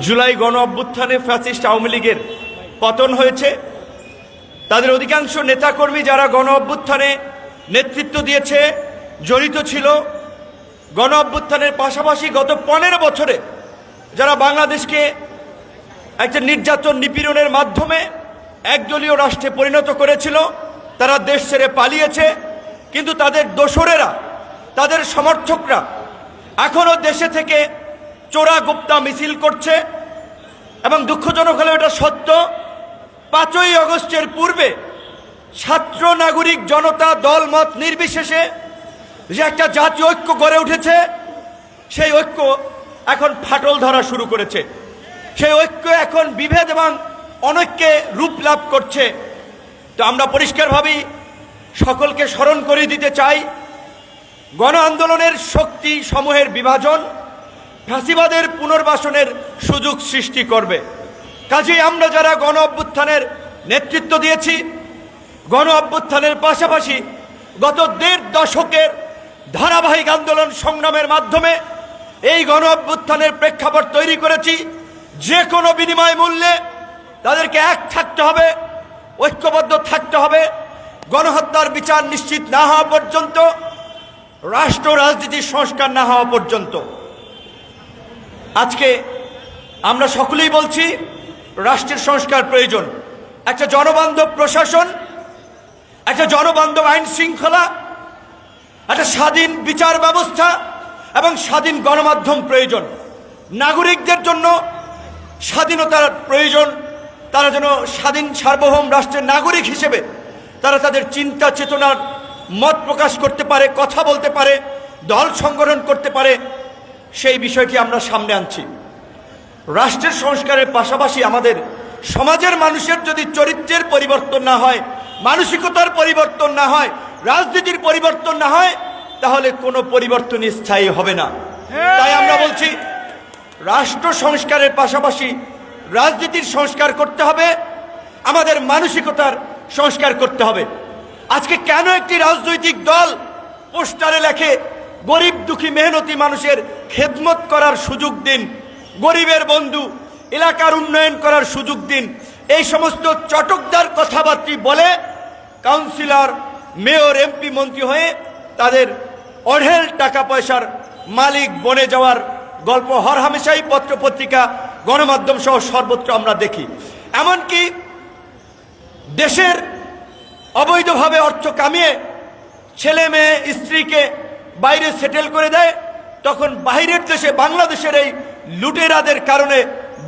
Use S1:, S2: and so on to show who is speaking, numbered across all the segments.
S1: জুলাই গণ অভ্যুত্থানে ফ্যাসিস্ট আওয়ামী লীগের পতন হয়েছে। তাদের অধিকাংশ নেতাকর্মী যারা গণ অভ্যুত্থানে নেতৃত্ব দিয়েছে, জড়িত ছিল, গণ অভ্যুত্থানের পাশাপাশি গত পনেরো বছরে যারা বাংলাদেশকে একটা নির্যাতন নিপীড়নের মাধ্যমে একদলীয় রাষ্ট্রে পরিণত করেছিল, তারা দেশ ছেড়ে পালিয়েছে। কিন্তু তাদের দোসরেরা, তাদের সমর্থকরা এখনও দেশে থেকে চোরা গুপ্তা মিছিল করছে এবং দুঃখজনক হলেও এটা সত্য। পাঁচই অগস্টের পূর্বে ছাত্র নাগরিক জনতা দল মত নির্বিশেষে যে একটা জাতীয় ঐক্য গড়ে উঠেছে, সেই ঐক্য এখন ফাটল ধরা শুরু করেছে। সেই ঐক্য এখন বিভেদ এবং অনেককে রূপ লাভ করছে। তো আমরা পরিষ্কারভাবেই সকলকে স্মরণ করে দিতে চাই, গণ আন্দোলনের শক্তি সমূহের বিভাজন ফ্যাসিবাদের পুনর্বাসনের সুযোগ সৃষ্টি করবে। কাজেই আমরা যারা গণ অভ্যুত্থানের নেতৃত্ব দিয়েছি, গণ অভ্যুত্থানের পাশাপাশি গত দেড় দশকের ধারাবাহিক আন্দোলন সংগ্রামের মাধ্যমে এই গণ অভ্যুত্থানের প্রেক্ষাপট তৈরি করেছি। যে কোনো বিনিময় মূল্যে তাদেরকে এক থাকতে হবে, ঐক্যবদ্ধ থাকতে হবে। গণহত্যার বিচার নিশ্চিত না হওয়া পর্যন্ত, রাষ্ট্র রাজনীতির সংস্কার না হওয়া পর্যন্ত। আজকে আমরা সকলেই বলছি, রাষ্ট্রের সংস্কার প্রয়োজন। একটা জনবান্ধব প্রশাসন, একটা জনবান্ধব আইন শৃঙ্খলা, একটা স্বাধীন বিচার ব্যবস্থা এবং স্বাধীন গণমাধ্যম প্রয়োজন। নাগরিকদের জন্য স্বাধীনতার প্রয়োজন, তারা যেন স্বাধীন সার্বভৌম রাষ্ট্রের নাগরিক হিসেবে তারা তাদের চিন্তা চেতনার মত প্রকাশ করতে পারে, কথা বলতে পারে, দল সংগঠন করতে পারে সেই বিষয়টি আমরা সামনে আনছি। রাষ্ট্রের সংস্কারের পাশাপাশি আমাদের সমাজের মানুষের যদি চরিত্রের পরিবর্তন না হয় মানসিকতার পরিবর্তন না হয় রাজনীতির পরিবর্তন না হয় তাহলে কোনো পরিবর্তন স্থায়ী হবে না। তাই আমরা বলছি রাষ্ট্র সংস্কারের পাশাপাশি রাজনীতির সংস্কার করতে হবে আমাদের মানসিকতার সংস্কার করতে হবে। আজকে কেন একটি রাজনৈতিক দল পোস্টারে লেখে গরিব দুঃখী মেহনতি মানুষের খেদমত করার সুযোগ দিন, গরিবের বন্ধু, এলাকার উন্নয়ন করার সুযোগ দিন। এই সমস্ত চটকদার কথাবার্তি বলে কাউন্সিলর, মেয়র, এমপি, মন্ত্রী হয়ে তাদের অঢেল টাকা পয়সার মালিক বনে যাওয়ার গল্প হরহামেশাই পত্রপত্রিকা, গণমাধ্যম সহ সর্বত্র আমরা দেখি। এমনকি দেশের অবৈধভাবে অর্থ কামিয়ে ছেলে মেয়ে, স্ত্রীকে বাইরে সেটেল করে দেয় তখন বাইরের দেশে বাংলাদেশের এই লুটেরাদের কারণে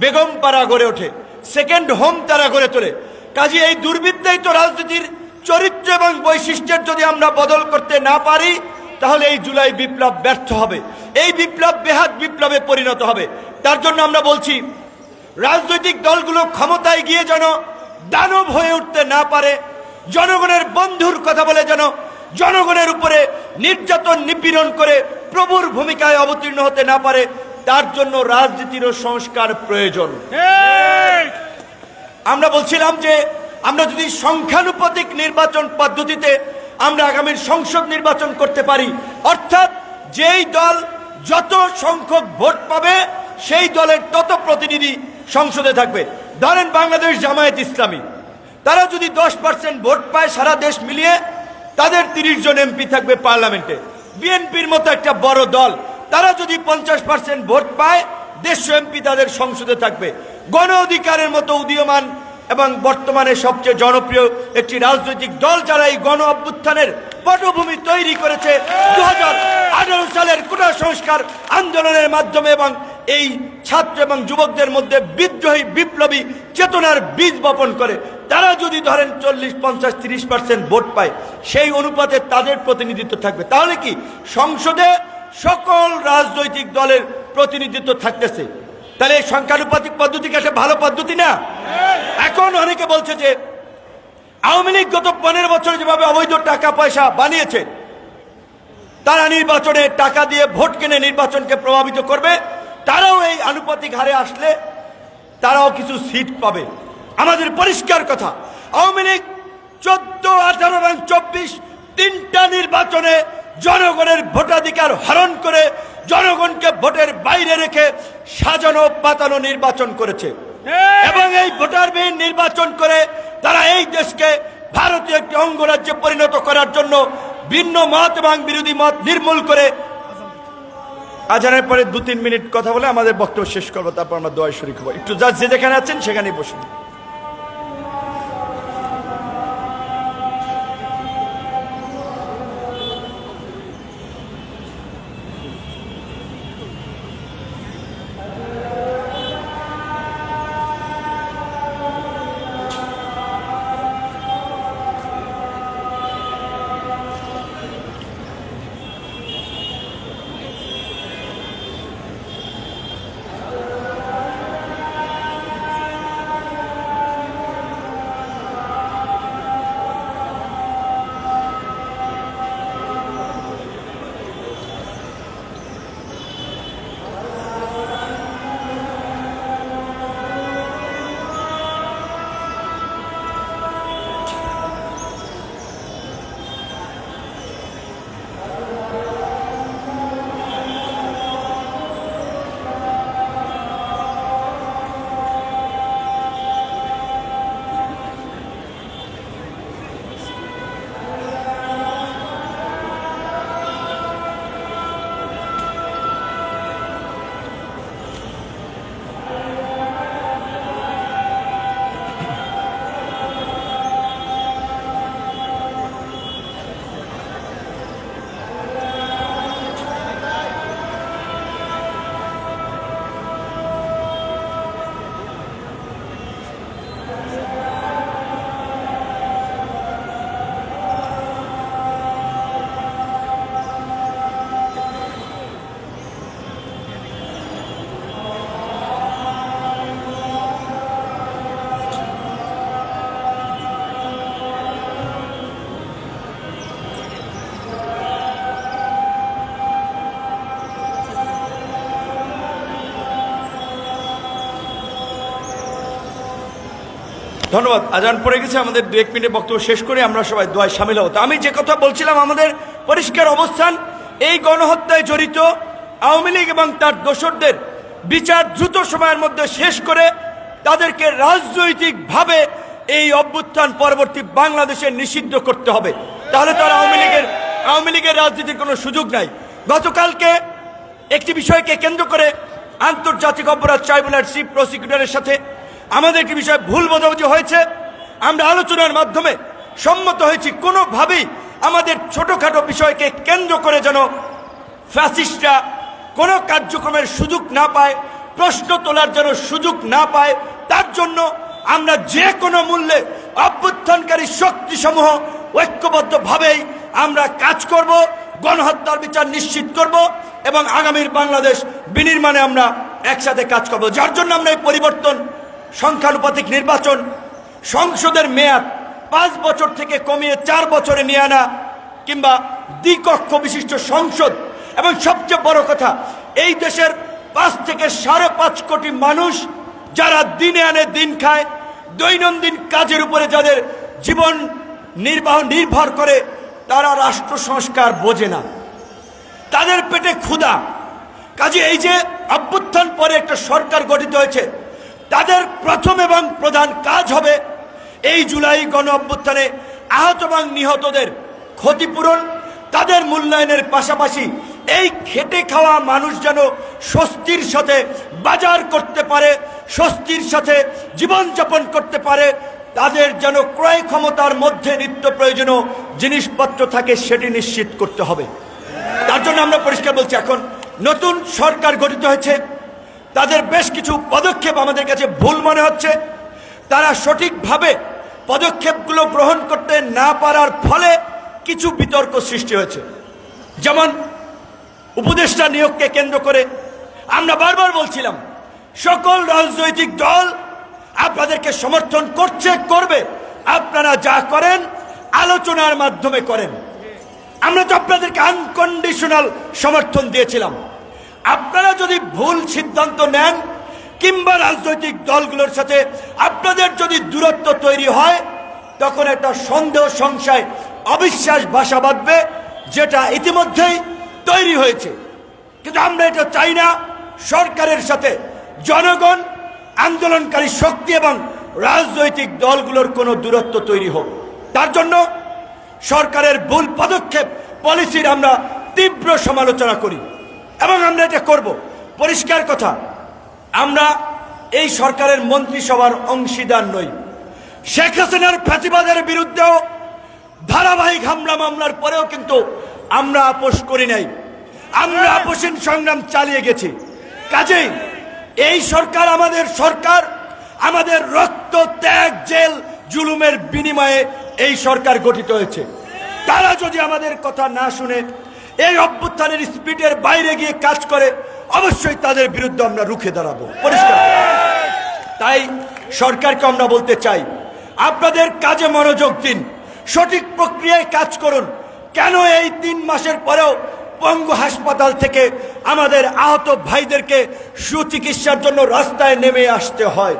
S1: বেগম পাড়া গড়ে ওঠে সেকেন্ড হোম তারা গড়ে তোলে। কাজে এই দুর্বৃত্তাই তো রাজনীতির চরিত্র এবং বৈশিষ্ট্যের যদি আমরা বদল করতে না পারি, তাহলে এই জুলাই বিপ্লব ব্যর্থ হবে। এই বিপ্লব বেহাত বিপ্লবে পরিণত হবে। তার জন্য আমরা বলছি, রাজনৈতিক দলগুলো ক্ষমতায় গিয়ে যেন দানব হয়ে উঠতে না পারে, জনগণের বন্ধুর কথা বলে যেন জনগণের উপরে নির্যাতন নিপীড়ন করে প্রভুর ভূমিকায় অবতীর্ণ হতে না পারে তার জন্য রাজনীতিরও সংস্কার প্রয়োজন। আমরা বলছিলাম যে আমরা যদি সংখ্যানুপাতিক নির্বাচন পদ্ধতিতে আমরা আগামীর সংসদ নির্বাচন করতে পারি অর্থাৎ যেই দল যত সংখ্যক ভোট পাবে সেই দলের তত প্রতিনিধি সংসদে থাকবে। ধরেন বাংলাদেশ জামায়াত ইসলামী। তারা যদি দশ পার্সেন্ট ভোট পায় সারা দেশ মিলিয়ে তাদের তিরিশ জন এমপি থাকবে পার্লামেন্টে। বিএনপির মতো একটা বড় দল, তারা যদি পঞ্চাশ পার্সেন্ট ভোট পায়, দেশ এমপি তাদের সংসদে থাকবে। গণ অধিকারের মতো উদীয়মান এবং বর্তমানে সবচেয়ে জনপ্রিয় একটি রাজনৈতিক দল যারা এই গণ অভ্যুত্থানের পটভূমি তৈরি করেছে দু হাজার আঠারো সালের কোটা সংস্কার আন্দোলনের মাধ্যমে এবং এই ছাত্র এবং যুবকদের মধ্যে বিদ্রোহী, বিপ্লবী চেতনার বীজ বপন করে, তারা যদি ধরেন চল্লিশ, পঞ্চাশ, তিরিশ পার্সেন্ট ভোট পায়, সেই অনুপাতে তাদের প্রতিনিধিত্ব থাকবে। তাহলে কি? সংসদে সকল রাজনৈতিক দলের প্রতিনিধিত্ব থাকতেছে। তাহলে এই সংখ্যানুপাতিক পদ্ধতি কি একটা ভালো পদ্ধতি না? এখন অনেকে বলছে যে, আওয়ামী লীগ গত পনেরো বছর যেভাবে অবৈধ টাকা পয়সা বানিয়েছে, তারা নির্বাচনে টাকা দিয়ে ভোট কিনে নির্বাচনকে প্রভাবিত করবে তারাও এই আনুপাতিক হারে আসলে তারাও কিছু সিট পাবে। আমাদের পরিষ্কার কথা আওয়ামী লীগ চোদ্দ আঠারো এবং চব্বিশ তিনটা নির্বাচনে জনগণের ভোটাধিকার হরণ করে জনগণকে ভোটের বাইরে রেখে সাজানো পাতানো নির্বাচন করেছে। এবং এই ভোটারবিহীন নির্বাচন করে তারা এই দেশকে ভারতীয় একটি অঙ্গরাজ্যে পরিণত করার জন্য ভিন্ন মত এবং বিরোধী মত নির্মূল করে আজানের পরে দু তিন মিনিট কথা বলে আমাদের বক্তব্য শেষ করব, তারপর আমরা দোয়া শরীর হব। একটু যা যে যেখানে আছেন সেখানেই বসুন। ধন্যবাদ। আজান পড়ে গেছে, আমাদের দু এক মিনিট বক্তব্য শেষ করে আমরা সবাই দোয়ায় সামিল হব। তো আমি যে কথা বলছিলাম, আমাদের পরিষ্কার অবস্থান, এই গণহত্যায় জড়িত আওয়ামী লীগ এবং তার দোসরদের বিচার দ্রুত সময়ের মধ্যে শেষ করে তাদেরকে রাজনৈতিকভাবে এই অভ্যুত্থান পরবর্তী বাংলাদেশে নিষিদ্ধ করতে হবে। তাহলে তো আর আওয়ামী লীগের আওয়ামী লীগের রাজনীতির কোনো সুযোগ নাই। গতকালকে একটি বিষয়কে কেন্দ্র করে আন্তর্জাতিক অপরাধ ট্রাইব্যুনাল চিফ প্রসিকিউটরের সাথে আমাদের একটি বিষয়ে ভুল বোঝাবুঝি হয়েছে। আমরা আলোচনার মাধ্যমে সম্মত হয়েছি, কোনোভাবেই আমাদের ছোটোখাটো বিষয়কে কেন্দ্র করে যেন ফ্যাসিস্টরা কোনো কার্যক্রমের সুযোগ না পায়, প্রশ্ন তোলার যেন সুযোগ না পায়, তার জন্য আমরা যে কোনো মূল্যে অভ্যুত্থানকারী শক্তিসমূহ ঐক্যবদ্ধভাবেই আমরা কাজ করব, গণহত্যার বিচার নিশ্চিত করব এবং আগামীর বাংলাদেশ বিনির্মাণে আমরা একসাথে কাজ করব। যার জন্য আমরা এই পরিবর্তন সংখ্যানুপাতিক নির্বাচন, সংসদের মেয়াদ পাঁচ বছর থেকে কমিয়ে চার বছরে নিয়ে আনা, কিংবা দ্বিকক্ষ বিশিষ্ট সংসদ। এবং সবচেয়ে বড় কথা, এই দেশের পাঁচ থেকে সাড়ে পাঁচ কোটি মানুষ যারা দিনে আনে দিন খায়, দৈনন্দিন কাজের উপরে যাদের জীবন নির্বাহ নির্ভর করে, তারা রাষ্ট্র সংস্কার বোঝে না। তাদের পেটে ক্ষুধা। কাজে এই যে অভ্যুত্থান পরে একটা সরকার গঠিত হয়েছে তাদের প্রথম এবং প্রধান কাজ হবে এই জুলাই গণ অভ্যুত্থানে আহত এবং নিহতদের ক্ষতিপূরণ, তাদের মূল্যায়নের পাশাপাশি এই খেটে খাওয়া মানুষ যেন স্বস্তির সাথে বাজার করতে পারে, স্বস্তির সাথে জীবনযাপন করতে পারে, তাদের যেন ক্রয় ক্ষমতার মধ্যে নিত্য প্রয়োজনীয় জিনিসপত্র থাকে সেটি নিশ্চিত করতে হবে। তার জন্য আমরা পরিষ্কার বলছি, এখন নতুন সরকার গঠিত হয়েছে। তাদের বেশ কিছু পদক্ষেপ আমাদের কাছে ভুল মনে হচ্ছে। তারা সঠিকভাবে পদক্ষেপগুলো গ্রহণ করতে না পারার ফলে কিছু বিতর্ক সৃষ্টি হয়েছে। যেমন, উপদেষ্টা নিয়োগকে কেন্দ্র করে আমরা বারবার বলছিলাম, সকল রাজনৈতিক দল আপনাদেরকে সমর্থন করছে, করবে। আপনারা যা করেন, আলোচনার মাধ্যমে করেন। আমরা তো আপনাদেরকে আনকন্ডিশনাল সমর্থন দিয়েছিলাম। আপনারা যদি ভুল সিদ্ধান্ত নেন, কিংবা রাজনৈতিক দলগুলোর সাথে আপনাদের যদি দূরত্ব তৈরি হয়, তখন একটা সন্দেহ, সংশয়, অবিশ্বাস বাসা বাঁধবে, যেটা ইতিমধ্যেই তৈরি হয়েছে। কিন্তু আমরা এটা চাই না। সরকারের সাথে জনগণ, আন্দোলনকারী শক্তি এবং রাজনৈতিক দলগুলোর কোনো দূরত্ব তৈরি হোক। তার জন্য সরকারের ভুল পদক্ষেপ, পলিসির আমরা তীব্র সমালোচনা করি। এবং আমরা এটা করব। পরিষ্কার কথা আমরা এই সরকারের মন্ত্রিসভার অংশীদার নই। শেখ হাসিনার ফ্যাসিবাদের বিরুদ্ধেও ধারাবাহিক হামলা মামলার পরেও কিন্তু আমরা আপোষ করি নাই। আমরা আপোষহীন সংগ্রাম চালিয়ে গেছি। কাজেই এই সরকার আমাদের সরকার আমাদের রক্ত ত্যাগ জেল জুলুমের বিনিময়ে এই সরকার গঠিত হয়েছে। তারা যদি আমাদের কথা না শুনে এই অভ্যুত্থানের স্পিডের বাইরে গিয়ে কাজ করে, অবশ্যই তাদের বিরুদ্ধে আমরা রুখে দাঁড়াবো। পরিষ্কার? তাই সরকারকে আমরা বলতে চাই, আপনাদের কাজে মনোযোগ দিন, সঠিক প্রক্রিয়ায় কাজ করুন। কেন এই তিন মাসের পরেও পঙ্গু হাসপাতাল থেকে আমাদের আহত ভাইদেরকে সুচিকিৎসার জন্য রাস্তায় নেমে আসতে হয়?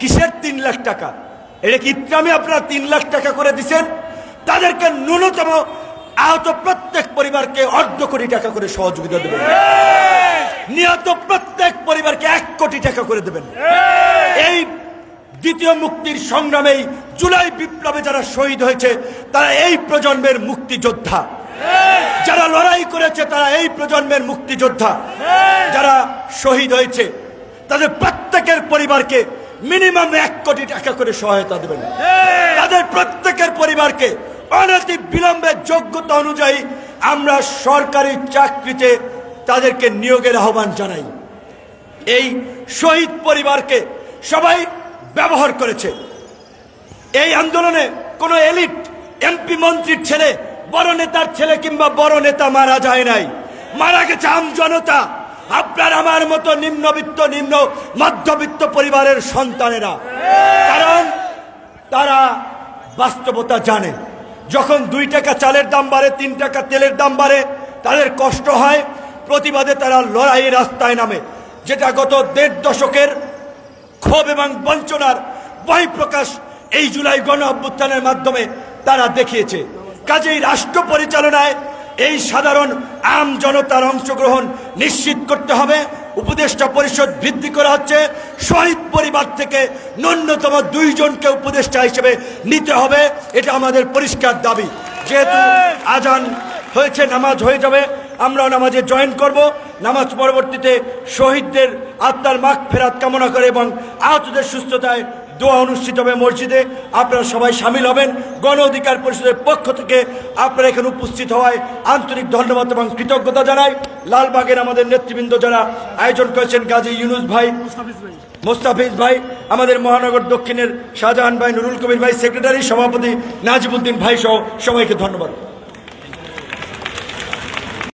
S1: কিসের তিন লাখ টাকা? এটা কি ইত্রামে আপনারা তিন লাখ টাকা করে দিছেন? তাদেরকে ন্যূনতম আহত প্রত্যেক পরিবারকে অর্ধ কোটি টাকা করে সহযোগিতা দেবেন। নিহত প্রত্যেক পরিবারকে এক কোটি টাকা করে দেবেন। এই দ্বিতীয় মুক্তির সংগ্রামেই জুলাই বিপ্লবে যারা শহীদ হয়েছে, তারা এই প্রজন্মের মুক্তিযোদ্ধা। যারা লড়াই করেছে, তারা এই প্রজন্মের মুক্তিযোদ্ধা। যারা শহীদ হয়েছে, তাদের প্রত্যেকের পরিবারকে মিনিমাম এক কোটি টাকা করে সহায়তা দেবেন। তাদের প্রত্যেকের পরিবারকে অনতি বিলম্বে যোগ্যতা অনুযায়ী আমরা সরকারি চাকরিতে তাদেরকে নিয়োগের আহ্বান জানাই। এই শহীদ পরিবারকে সবাই ব্যবহার করেছে। এই আন্দোলনে কোনো এলিট এমপি মন্ত্রীর ছেলে, বড় নেতার ছেলে কিংবা বড় নেতা মারা যায় নাই। মারা গেছে আম জনতা। আপনার আমার মতো নিম্নবিত্ত, নিম্ন মধ্যবিত্ত পরিবারের সন্তানেরা। কারণ তারা বাস্তবতা জানে। যখন দুই টাকা চালের দাম বাড়ে, তিন টাকা তেলের দাম বাড়ে, তাদের কষ্ট হয়, প্রতিবাদে তারা লড়াই রাস্তায় নামে। যেটা গত দেড় দশকের ক্ষোভ এবং বঞ্চনার বহিঃপ্রকাশ এই জুলাই গণ অভ্যুত্থানের মাধ্যমে তারা দেখিয়েছে। কাজেই রাষ্ট্র পরিচালনায় এই সাধারণ আম জনতার অংশগ্রহণ নিশ্চিত করতে হবে। উপদেষ্টা পরিষদ বৃদ্ধি করা হচ্ছে। শহীদ পরিবার থেকে ন্যূনতম দুইজনকে উপদেষ্টা হিসেবে নিতে হবে। এটা আমাদের পরিষ্কার দাবি। যেহেতু আজান হয়েছে, নামাজ হয়ে যাবে, আমরাও নামাজে জয়েন করব। নামাজ পরবর্তীতে শহীদদের আত্মার মাখ ফেরাত কামনা করে এবং আহতদের সুস্থতায় দোয়া অনুষ্ঠিত হবে মসজিদে। আপনারা সবাই সামিল হবেন। গণ অধিকার পরিষদের পক্ষ থেকে আপনারা এখানে উপস্থিত হওয়ায় আন্তরিক ধন্যবাদ এবং কৃতজ্ঞতা জানাই। লালবাগের আমাদের নেতৃবৃন্দ যারা আয়োজন করেছেন, গাজী ইউনুস ভাই, মোস্তাফিজ ভাই, আমাদের মহানগর দক্ষিণের শাহজাহান ভাই, নুরুল কবির ভাই, সেক্রেটারি, সভাপতি নাজিবুদ্দিন ভাই সহ সবাইকে ধন্যবাদ।